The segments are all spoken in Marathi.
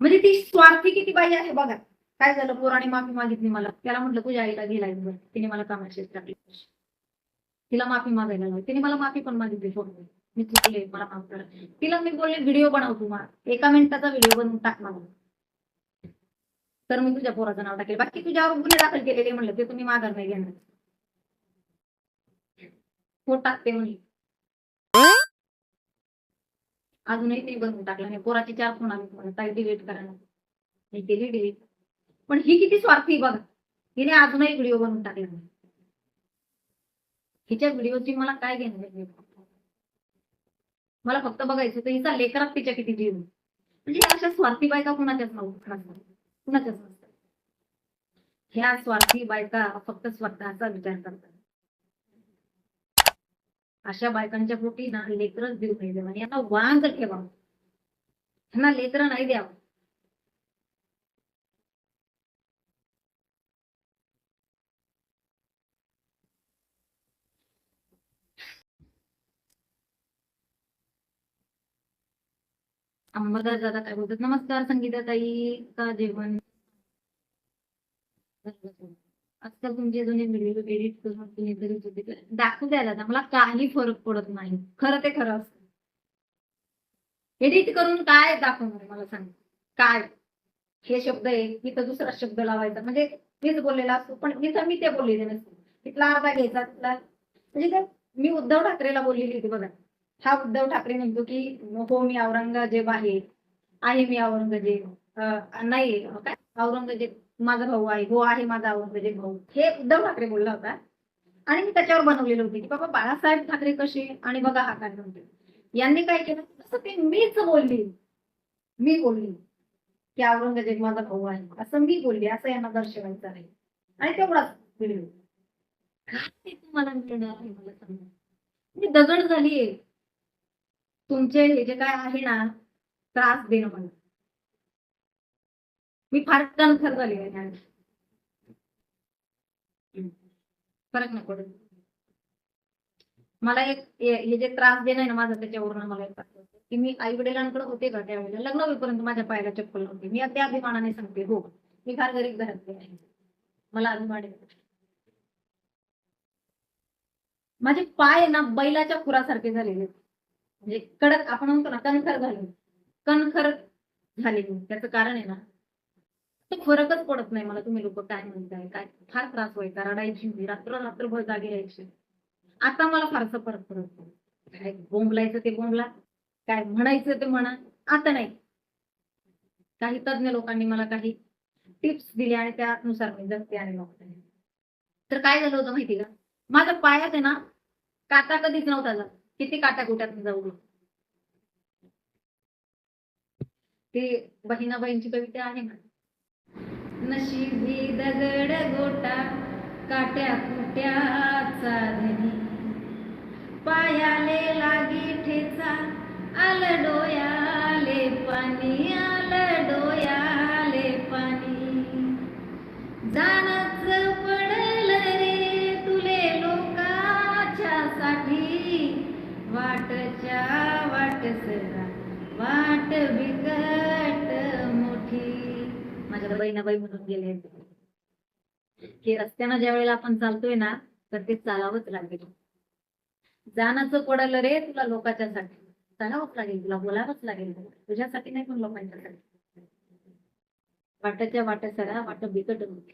म्हणजे ती स्वार्थी किती बाई आहे बघा. काय झालं? पोराने माफी मागितली मला. त्याला म्हटलं तुझ्या आईला गेला बरं. तिने मला कामाशी टाकली. तिला माफी मागायला लागली तिने मला माफी पण मागितली फोन मी चुकले मला माफ करा. तिला मी बोलले व्हिडिओ बनव तू मला. एका मिनिटाचा व्हिडिओ बनवून टाक मला. तर मी तुझ्या पोराचं नाव टाकेल. बाकी तुझ्यावर गुन्हे दाखल केलेले म्हणलं. ते तुम्ही माघार नाही घेणार. हो टाकते म्हणली. अजूनही ते बनवून टाकलं नाही पोराची चार फोन आम्ही ताई डिलीट करायला हे केली डिलीट पण ही किती स्वार्थी बघा. हिने अजूनही व्हिडिओ बनवून टाकला नाही. हिच्या व्हिडिओची मला काय घेणं मला फक्त बघायचं तर हिचा लेकरात तिच्या किती जीव म्हणजे अशा स्वार्थी बायका कुणाच्याच नसतात कुणाच्याच नसतात. ह्या स्वार्थी बायका फक्त स्वतःचा विचार करतात. अशा बायकांच्या पोटी ना लेकरच देऊ नाही देवा यांना वांग ठेवा. यांना लेकर नाही द्यावं. अंबादार दादा काय बोलतात? नमस्कार संगीता ताई का जेवण? आजकाल तुमचे जुने व्हिडिओ एडिट करून तुम्ही होते दाखवू द्यायला मला काही फरक पडत नाही. खरं ते खरं असतं. एडिट करून काय दाखवणार मला सांग. काय? हे शब्द आहे. तिथं दुसरा शब्द लावायचा. म्हणजे मीच बोललेला असतो पण तिथं मी ते बोललेले नसतो. तिथला अर्धा घ्यायचा तिथला. म्हणजे ते मी उद्धव ठाकरेला बोललेली होती बघा. हा उद्धव ठाकरे म्हणतो की हो मी औरंगजेब आहे. आहे मी औरंगजेब. नाही काय? औरंगजेब. माझा भाऊ आहे हो आहे माझा औरंगजेब म्हणजे भाऊ. हे उद्धव ठाकरे बोलला होता. आणि मी त्याच्यावर बनवलेलं होते की बाबा बाळासाहेब ठाकरे कसे? आणि बघा हा काय म्हणतो यांनी काय केलं? तसं ते मीच बोलली. मी बोलली की औरंगजेब माझा भाऊ आहे. असं मी बोलली असं यांना दर्शवायचं आहे. आणि तेवढाच व्हिडिओ काय तुम्हाला मिळणार आहे मला सांगा. मी दगड झालीये. तुमचे हे जे काय आहे ना त्रास देणं मला. मी फार कणखर झाली आहे फरक नाही पडत मला एक हे जे त्रास देणं आहे ना माझा त्याच्यावरून मला एक की मी आई वडिलांकडे होते का त्यावेळेला? लग्न होईपर्यंत माझ्या पायाला चप्पल नव्हती. मी त्या अभिमानाने सांगते हो. मी फार गरीब घरातली आहे. मला अभिमान आहे. माझे पाय ना बैलाच्या खुरासारखे झालेले आहेत. म्हणजे कडक आपण म्हणतो ना कणखर झाले. कणखर झाले त्याचं कारण आहे ना ते फरकच पडत नाही मला तुम्ही लोक काय म्हणताय काय? फार त्रास व्हायचा रडायची मी रात्र रात्रभर जागी राहायची. आता मला फारसा फरक पडत नाही. काय बोंबलायचं ते बोंबला काय म्हणायचं ते म्हणा आता नाही. काही तज्ज्ञ लोकांनी मला काही टिप्स दिल्या आणि त्यानुसार मी जगते आणि बघते तर काय झालं होतं माहिती का? माझ्या पायात आहे ना काटा कधीच नव्हता जात किती काटा कुट्यात जाऊ ते बहिणाबाईंची कविता आहे ना नशिबी दगड गोटा काट्या कुट्याचा धनी पायाले लागी ठेचा आल डोयाले पाणी आल डोयाले पाणी. जाणच पडल रे तुले लोकाच्या साठी वाटच्या वाट सरा वाट बिकट माझ्या बहिणाबाई म्हणून गेले हे रस्त्यानं ज्या वेळेला आपण चालतोय ना तर ते चालावंच लागेल. जाण्याचं पडलं रे तुला लोकांच्यासाठी चालावंच लागेल तुला बोलावंच लागेल. तुझ्यासाठी नाही पण लोकांच्यासाठी वाटाच्या वाट्या सरा वाट बिकट होती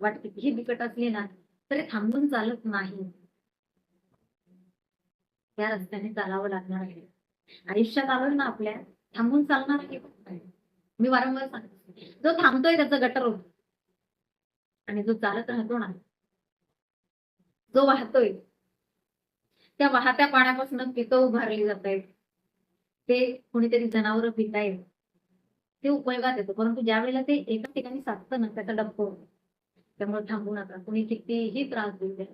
वाट कितीही बिकट असली ना तरी थांबून चालत नाही. त्या रस्त्याने चालावं लागणार आहे. आयुष्यात आलोय ना आपल्या थांबून चालणार आहे. मी वारंवार सांगते जो थांबतोय त्याचं गटर होत आणि जो चालत राहतो ना जो वाहतोय. त्या वाहत्या पाण्यापासून पिकं उभारली जात आहेत ते कुणीतरी जनावर पितायत. ते उपयोगात येतो. परंतु ज्या वेळेला ते एका ठिकाणी साधतं ना त्याचा डप्प त्यामुळे थांबू नका. कुणी कितीही त्रास देऊ द्या.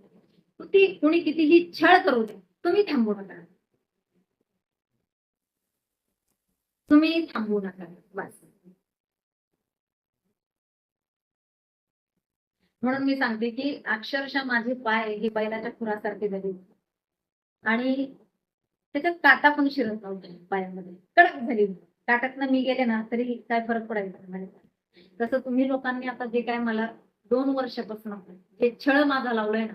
ती कुणी कितीही छळ करू द्या. तुम्ही थांबू नका. तुम्ही थांबू नका. बस. म्हणून मी सांगते की अक्षरशः माझे पाय हे बैलाच्या खुरासारखे झाले. आणि त्याच्यात काटा पण शिरत नव्हते पायामध्ये. कडक झाली. होती. मी गेले ना तरी काय फरक पडायचा माझ्या तसं तुम्ही लोकांनी आता जे काय मला दोन वर्षापासून जे छळ माझा लावलंय ना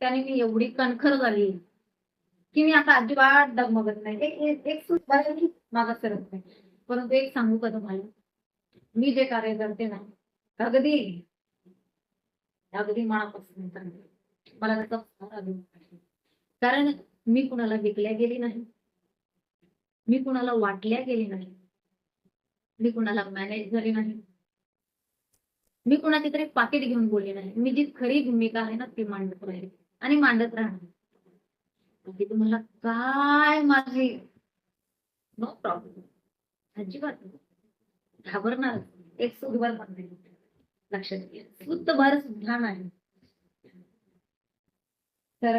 त्याने मी एवढी कणखर झाली की मी आता अजिबात डगमगत नाही. एक एक- सुद्धा मागा सरत नाही. परंतु एक सांगू का तुम्हाला? मी जे कार्य करते ना अगदी अगदी मनापासून मला त्याचा फार अभिमान कारण मी कुणाला विकल्या गेली नाही. मी कुणाला वाटल्या गेली नाही. मी कुणाला मॅनेज झाली नाही. मी कुणाची तरी पाकिट घेऊन बोलली नाही. मी जी खरी भूमिका आहे ना ती मांडत राहील आणि मांडत राहणार. तुम्हाला काय माझी नो प्रॉब्लेम अजिबात घाबरणार. एक सुखभर लक्षात घ्या सुद्धभर सुद्धा नाही तर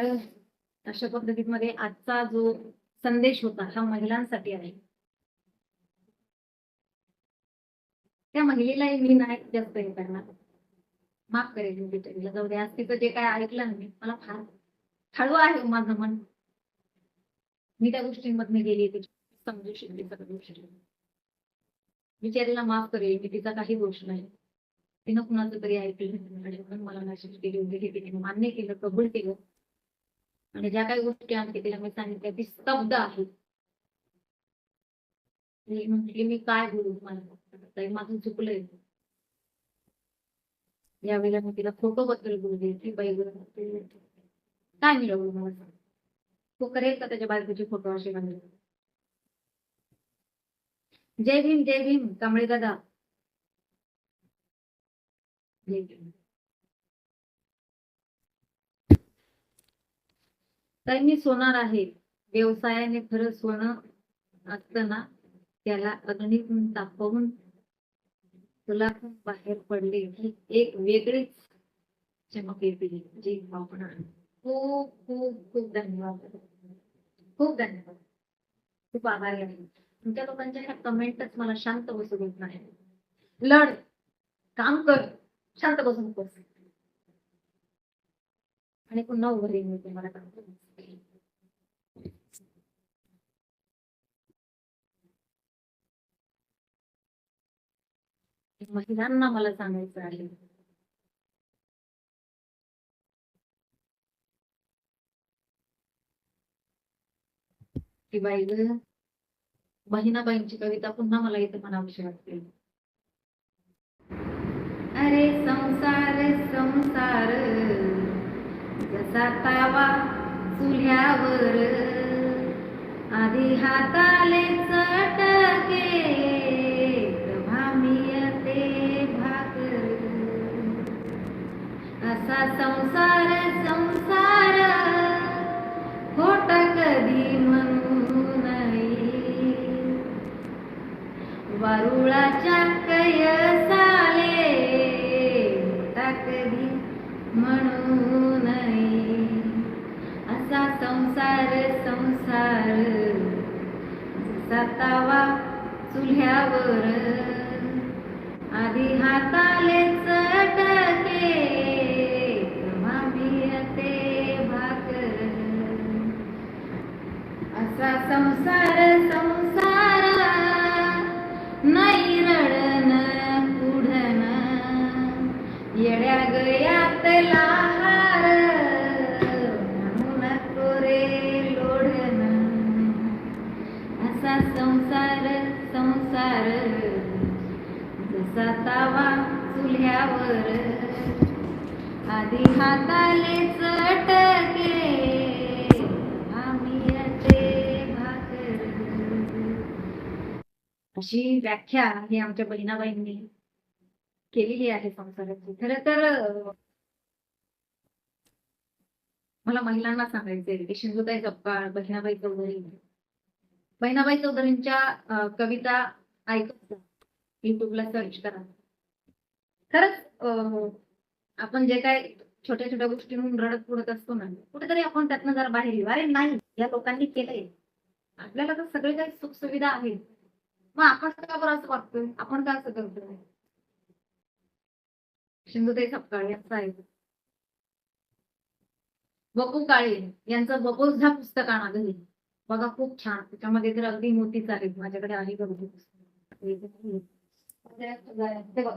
अशा पद्धतीमध्ये आजचा जो संदेश होता हा महिलांसाठी आहे. त्या महिलेलाही मी नाही जास्त हे करणार. माफ करेल मी जाऊ दे आज तिचं जे काय ऐकलं ना मी मला फार हळू आहे माझं मन. मी त्या गोष्टींमधनं गेली ती समजू शकली सगळ्या गोष्टी बिचारीला माफ करेल मी तिचा काही गोष्ट नाही. तिनं कुणाचं तरी ऐकलं नाही मला मेसेज केली होती की तिने मान्य केलं कबूल केलं. आणि ज्या काही गोष्टी आणखी तिला मी सांगितल्या ती स्तब्ध आहे. मी म्हटली मी काय बोलू तुम्हाला? माझं चुकलंय. यावेळेला मी तिला फोटो बद्दल बोलले ती बाई काय मिळवलं मला तो करेल का त्याच्या बायकोचे फोटो असे म्हणजे जय भीम जय भीम कांबळे दादा. तर मी सोनार आहे. व्यवसायाने खरं सोनं असताना त्याला अग्नीत तापवून तुला बाहेर पडले. की एक वेगळीच चमक येते जी भावना खूप खूप खूप धन्यवाद. खूप धन्यवाद. खूप आभारी आहे. तुमच्या लोकांच्या ह्या कमेंटच मला शांत बसू देत नाही. लढ काम कर. शांत बसून नकोस आणि पुन्हा उभं राहील मी तुम्हाला सांगतो. महिलांना मला सांगायचं आहे. की बाई महिनाबाईंची कविता पुन्हा मला इथे म्हणावीशी वाटते अरे संसार संसार. जसा तावा चुल्यावर. आधी हाताले चटके तेव्हा भाकर. असा संसार संसार. खोट कधी म्हणू नाही वारुळाच्या कयसा संसार संसार. सतावा चुल्ह्यावर. चुल्यावर आधी हाताले चटके ते भाकर. असा संसार आधी हाताले चटके आम्ही अशी व्याख्या ही आमच्या बहिणाबाईंनी केलेली आहे संसाराची. खर तर मला महिलांना सांगायचंय की सिंधुताई बहिणाबाई चौधरी. बहिणाबाई चौधरींच्या कविता ऐकत युट्यूबला सर्च करा. खरंच आपण जे काय छोट्या छोट्या गोष्टींहून रडत पुढत असतो ना कुठेतरी आपण त्यातनं जरा बाहेर येऊ. अरे नाही या लोकांनी केलंय. आपल्याला तर सगळे काही सुख सुविधा आहेत. मग आपण का बरं असं वागतोय? आपण का असं करतोय? सिंधुताई सपकाळी असं आहे. बकू काळे यांचं बकोझा पुस्तक आणा घरी बघा खूप छान. त्याच्यामध्ये तर अगदी मोठीच आहेत. माझ्याकडे आहे बघू पुस्तक. ते बघा.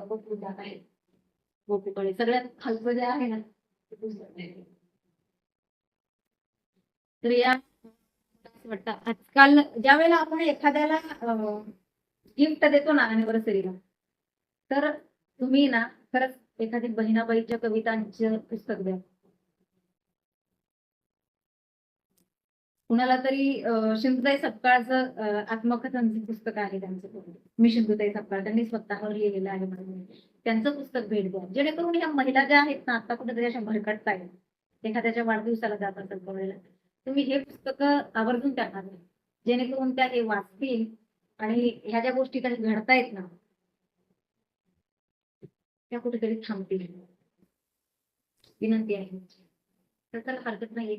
गोकुळ जात आहे. गोपीकडे सगळ्यात खालचं जे आहे ना तर या वाटतं. आजकाल ज्या वेळेला आपण एखाद्याला गिफ्ट देतो ना अॅनिव्हर्सरीला तर तुम्ही ना खरंच एखादी बहिणाबाईच्या कवितांचं पुस्तक द्या. कुणाला तरी शिंदुताई सिंधुताई सपकाळचं आत्मकथनचं पुस्तक आहे त्यांचं. मी सिंधुताई सपकाळ त्यांनी स्वतःवर लिहिलेलं आहे म्हणून. त्यांचं पुस्तक भेट द्या. जेणेकरून ह्या महिला ज्या आहेत ना आता कुठेतरी अशा भरकटतायत एखाद्याच्या वाढदिवसाला जात असेल कोणाला. तुम्ही हे पुस्तक आवर्जून त्यांना द्या. जेणेकरून त्या हे वाचतील आणि ह्या ज्या गोष्टी काही घडतायत ना त्या कुठेतरी थांबतील. विनंती आहे. तर हरकत नाही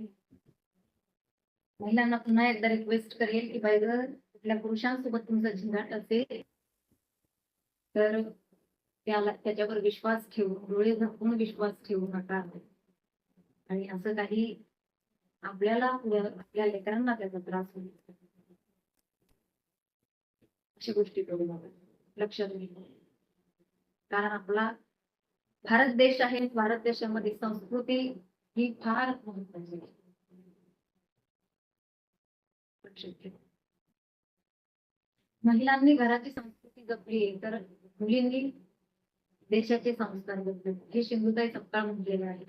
महिलांना पुन्हा एकदा रिक्वेस्ट करेल की बाई जर कुठल्या पुरुषांसोबत तुमचा झिंगाट असेल तर त्याला त्याच्यावर विश्वास ठेवून डोळे झाकून विश्वास ठेवू नका. आणि असं काही आपल्याला आपल्या आपल्या लेकरांना त्याचा त्रास होईल अशी गोष्टी करू नका. लक्षात घेऊ कारण आपला भारत देश आहे भारत देशामध्ये संस्कृती ही फार महत्वाची आहे. लक्षात महिलांनी घराची संस्कृती जपली तर मुलींनी देशाचे संस्कार जपले. हे सिंधुताई सपकाळ म्हटलेलं आहे.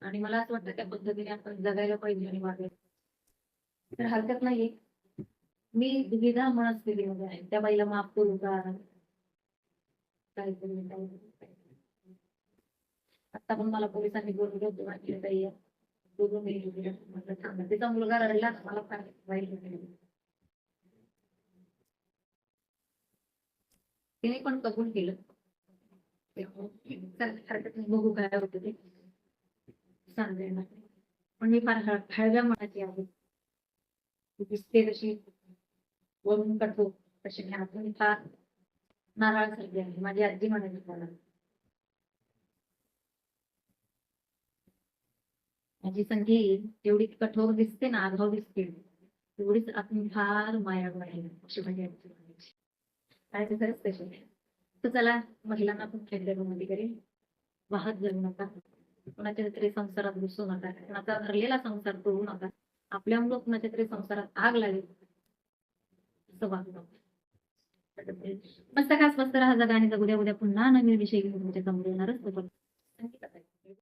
आणि मला असं वाटतं त्या पद्धतीने आपण जगायला पाहिजे आणि वागायला तर हरकत नाही मी दुविधा मनस्थितीमध्ये आहे. त्या बाईला माफ करू का? काहीतरी आता पण मला पोलिसांनी बोलून घेतो वाटले ताई बोलून म्हटलं म्हणजे थांबा तिचा मुलगा रडला मला फार वाईट वाटलं. तिने पण कबूल केलं. हरकत नाही बघू काय होतं ते. सांगेल पण मी फार हळ- हळव्या मनाची आहे. दिसते कशी. वरून कठोर तशी मी आतून फार नारळ सारखी आहे. माझी आजी म्हणायची मला. माझी संधी जेवढी कठोर दिसते ना आगाव दिसते. तेवढीच आपण फार माया आहे अशी माझी ते खरंच तसे तर चला महिलांना पण खेळल्यामध्ये करेल वाहत जाऊ नका. कुणाच्या तरी संसारात घुसू नका. कोणाचा धरलेला संसार तोडू नका. आपल्यामुळं कोणाच्या तरी संसारात आग लागेल. असं वागू नका मस्त खास मस्त राहा. जगा आणि जगू द्या उद्या पुन्हा नवीन विषय घेऊन तुमच्यासमोर येणारच.